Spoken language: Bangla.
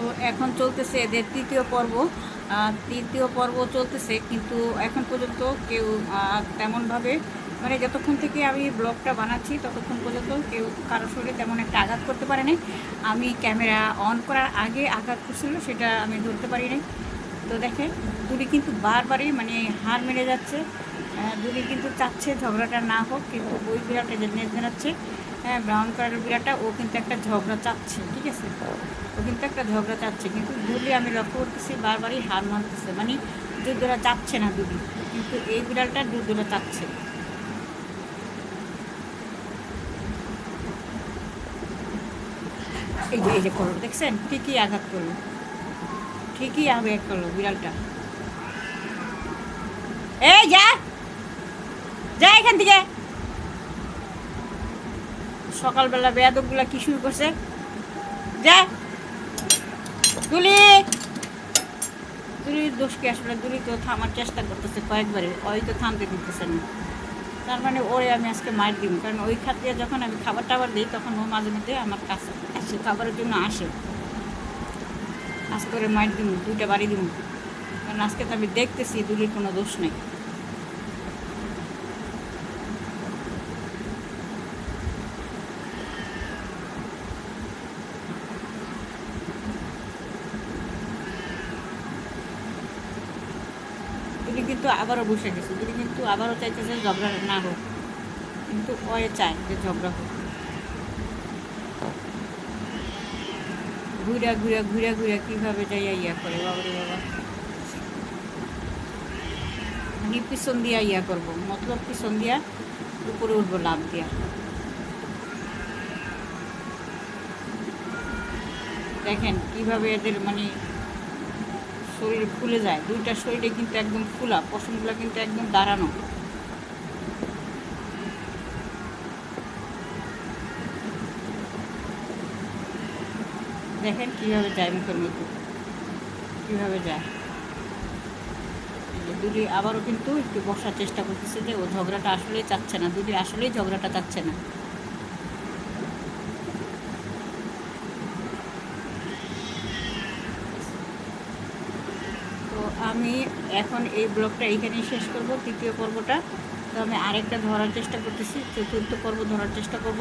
তো এখন চলতেছে এদের তৃতীয় পর্ব। তৃতীয় পর্ব চলতেছে, কিন্তু এখন পর্যন্ত কেউ তেমনভাবে মানে যতক্ষণ থেকে আমি ব্লগটা বানাচ্ছি, ততক্ষণ পর্যন্ত কেউ কারও শরীরে তেমন একটা আঘাত করতে পারেনি আমি ক্যামেরা অন করার আগে আঘাত করছিল, সেটা আমি ধরতে পারিনি তো দেখেন দুলি কিন্তু বারবারই মানে হার মেরে যাচ্ছে। দুলি কিন্তু চাচ্ছে, ঝগড়াটা না হোক, কিন্তু ওই বিড়ালটা যে নেট জানাচ্ছে হ্যাঁ ব্রাউন কালারের বিড়ালটা ও কিন্তু একটা ঝগড়া চাচ্ছে, ঠিক আছে? ও কিন্তু একটা ঝগড়া চাচ্ছে, কিন্তু দুলি আমি লক্ষ্য করতেছি বারবারই হার মানতেছে। মানে দুধরা চাচ্ছে না দুলি, কিন্তু এই বিড়ালটা দুধরা চাচ্ছে। এই যে এই যে করল দেখছেন? ঠিকই আঘাত করল। ঠিকই আঘাত করল বিড়ালটা। এই যা! যা এখান থেকে! সকালবেলা বেয়াদবগুলা কি শুরু করছে? যা। তুলি তুলির দোষ কি আসলে? তুলি তো থামার চেষ্টা করতেছে কয়েকবারে। ওই তো থামতে দিতেছে না। তার মানে ওরে আমি আজকে মার দিব কারণ ওই খাতে যখন আমি খাবার টাবার দিই, তখন ও মাঝে মধ্যে আমার কাছে আসে, খাবারের জন্য আসে। আজকে করে মার দিব দুইটা বাড়ি দিব কারণ আজকে তো আমি দেখতেছি দুলির কোনো দোষ নেই। দুলি কিন্তু আবারও বসে গেছে দুলি কিন্তু আবারও চাইতেছে ঝগড়া না হোক। কিন্তু ওয়ে চায় যে ঝগড়া হোক। ঘুরা ঘুরা ঘুরা ঘুরা কীভাবে যাইয়া ইয়া করে, বাবারে বাবা। মানে পিছন দিয়া ইয়া করব, মতলব পিছন দিয়া উপরে উঠবো লাভ দিয়া। দেখেন কীভাবে এদের মানে শরীর ফুলে যায়। দুইটা শরীরে কিন্তু একদম ফুলা, পশমগুলো কিন্তু একদম দাঁড়ানো। দেখেন কীভাবে যায় মুখের মধ্যে। কীভাবে যায়। দুলি আবারও কিন্তু একটু বসার চেষ্টা করতেছে যে ও ঝগড়াটা আসলেই চাচ্ছে না, দুলি আসলেই ঝগড়াটা চাচ্ছে না। আমি এখন এই ব্লগটা এইখানেই শেষ করব, তৃতীয় পর্বটা। তো আমি আরেকটা ধরার চেষ্টা করতেছি, চতুর্থ পর্ব ধরার চেষ্টা করব।